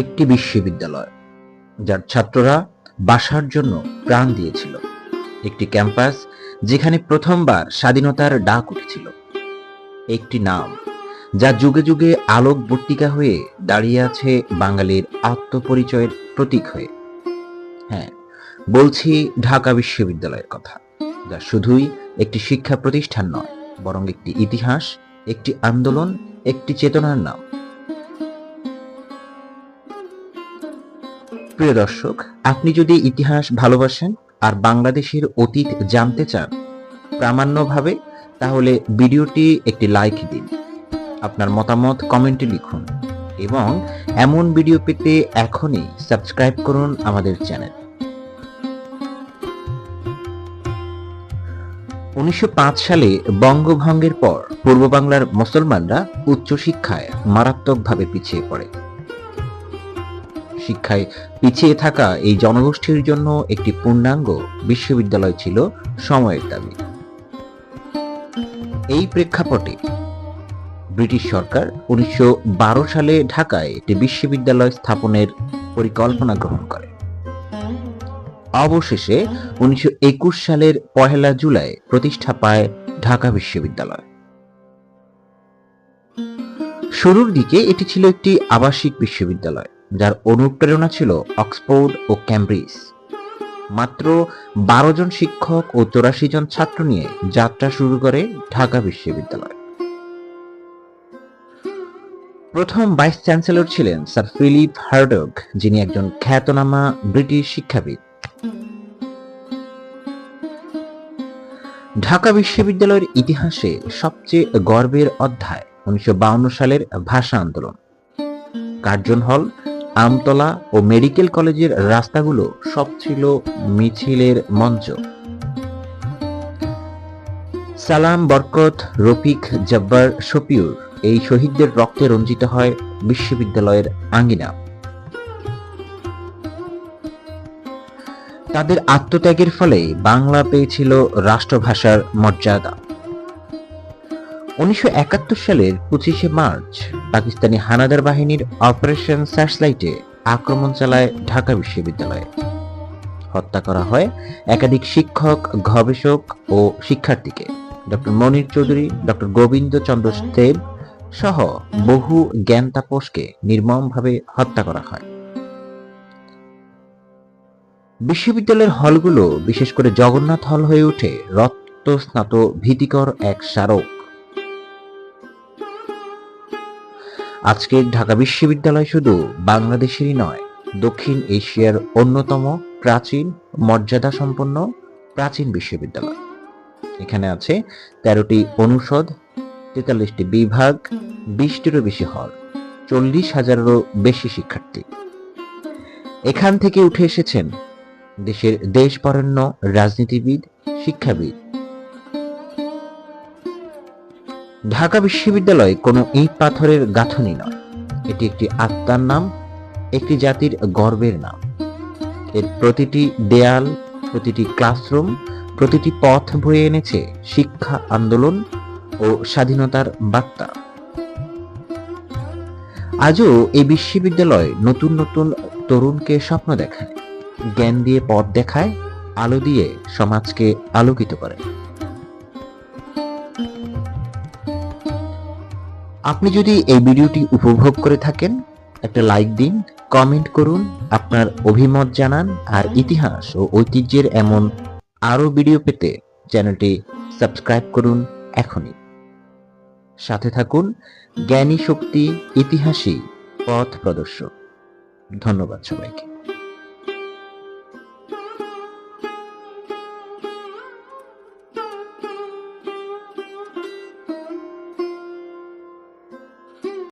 একটি বিশ্ববিদ্যালয়, যার ছাত্ররা বাসার জন্য প্রাণ দিয়েছিল। একটি ক্যাম্পাস যেখানে প্রথমবার স্বাধীনতার ডাক উঠেছিল। একটি নাম, যা যুগে যুগে আলোক বর্তিকা হয়ে দাঁড়িয়ে আছে বাঙালির আত্মপরিচয়ের প্রতীক হয়ে। হ্যাঁ বলছি ঢাকা বিশ্ববিদ্যালয়ের কথা, যা শুধুই একটি শিক্ষা প্রতিষ্ঠান নয়, বরং একটি ইতিহাস, একটি আন্দোলন, একটি চেতনার নাম। প্রিয় দর্শক, আপনি যদি ইতিহাস ভালোবাসেন আর বাংলাদেশের অতীত জানতে চান প্রামাণ্যভাবে, তাহলে ভিডিওটি একটি লাইক দিন, আপনার মতামত কমেন্টে লিখুন এবং এমন ভিডিও পেতে এখনই সাবস্ক্রাইব করুন আমাদের চ্যানেল। উনিশশো পাঁচ সালে বঙ্গভঙ্গের পর পূর্ব বাংলার মুসলমানরা উচ্চশিক্ষায় মারাত্মকভাবে পিছিয়ে পড়ে। শিক্ষায় পিছিয়ে থাকা এই জনগোষ্ঠীর জন্য একটি পূর্ণাঙ্গ বিশ্ববিদ্যালয় ছিল সময়ের দাবি। এই প্রেক্ষাপটে ব্রিটিশ সরকার উনিশশো বারো সালে ঢাকায় একটি বিশ্ববিদ্যালয় স্থাপনের পরিকল্পনা গ্রহণ করে। অবশেষে উনিশশো একুশ সালের পহেলা জুলাই প্রতিষ্ঠা পায় ঢাকা বিশ্ববিদ্যালয়। শুরুর দিকে এটি ছিল একটি আবাসিক বিশ্ববিদ্যালয়। যার অনুপ্রেরণা ছিল অক্সফোর্ড ও ক্যামব্রিজ। মাত্র বারো জন শিক্ষক ও চৌরাশি জন ছাত্র নিয়ে যাত্রা শুরু করে ঢাকা বিশ্ববিদ্যালয়। প্রথম ভাইস চ্যান্সেলর ছিলেন স্যার ফিলিপ হার্ডগ, যিনি একজন খ্যাতনামা ব্রিটিশ শিক্ষাবিদ। ঢাকা বিশ্ববিদ্যালয়ের ইতিহাসে সবচেয়ে গর্বের অধ্যায় উনিশশো সালের ভাষা আন্দোলন। কার্জন হল আমতলা ও মেডিকেল কলেজের রাস্তাগুলো সব ছিল মিছিলের মঞ্চ। সালাম বরকত, রফিক, জব্বার শপিউর এই শহীদদের রক্তে রঞ্জিত হয় বিশ্ববিদ্যালয়ের আঙ্গিনা তাদের আত্মত্যাগের ফলে বাংলা পেয়েছিল রাষ্ট্রভাষার মর্যাদা। উনিশশো একাত্তর সালের পঁচিশে মার্চ পাকিস্তানি হানাদার বাহিনীর অপারেশন সার্চলাইটে আক্রমণ চালায় ঢাকা বিশ্ববিদ্যালয়ে। হত্যা করা হয় একাধিক শিক্ষক, গবেষক ও শিক্ষার্থীকে। ডক্টর মনির চৌধুরী, ডক্টর গোবিন্দ চন্দ্র দেব সহ বহু জ্ঞান তাপসকে নির্মমভাবে হত্যা করা হয়। বিশ্ববিদ্যালয়ের হলগুলো বিশেষ করে জগন্নাথ হল হয়ে ওঠে রক্তস্নাত ভীতিকর এক স্মারক। আজকের ঢাকা বিশ্ববিদ্যালয় শুধু বাংলাদেশেরই নয়, দক্ষিণ এশিয়ার অন্যতম প্রাচীন মর্যাদা সম্পন্ন প্রাচীন বিশ্ববিদ্যালয়। এখানে আছে তেরোটি অনুষদ, তেতাল্লিশটি বিভাগ, বিশটিরও বেশি হল, চল্লিশ হাজারেরও বেশি শিক্ষার্থী। এখান থেকে উঠে এসেছেন দেশের দেশবরেণ্য রাজনীতিবিদ, শিক্ষাবিদ ঢাকা বিশ্ববিদ্যালয় কোনো ইট পাথরের গাঁথনি নয়। এটি একটি আত্মার নাম, একটি জাতির গর্বের নাম। এর প্রতিটি দেয়াল, প্রতিটি ক্লাসরুম, প্রতিটি পথ বয়ে এনেছে শিক্ষা আন্দোলন ও স্বাধীনতার বার্তা। আজও এই বিশ্ববিদ্যালয় নতুন নতুন তরুণকে স্বপ্ন দেখায়, জ্ঞান দিয়ে পথ দেখায়, আলো দিয়ে সমাজকে আলোকিত করে। আপনি যদি এই ভিডিওটি উপভোগ করে থাকেন, একটা লাইক দিন, কমেন্ট করুন, আপনার অভিমত জানান আর ইতিহাস ও ঐতিহ্যের এমন আরও ভিডিও পেতে চ্যানেলটি সাবস্ক্রাইব করুন এখনই। সাথে থাকুন জ্ঞানী শক্তি ইতিহাসী পথ প্রদর্শক। ধন্যবাদ সবাইকে।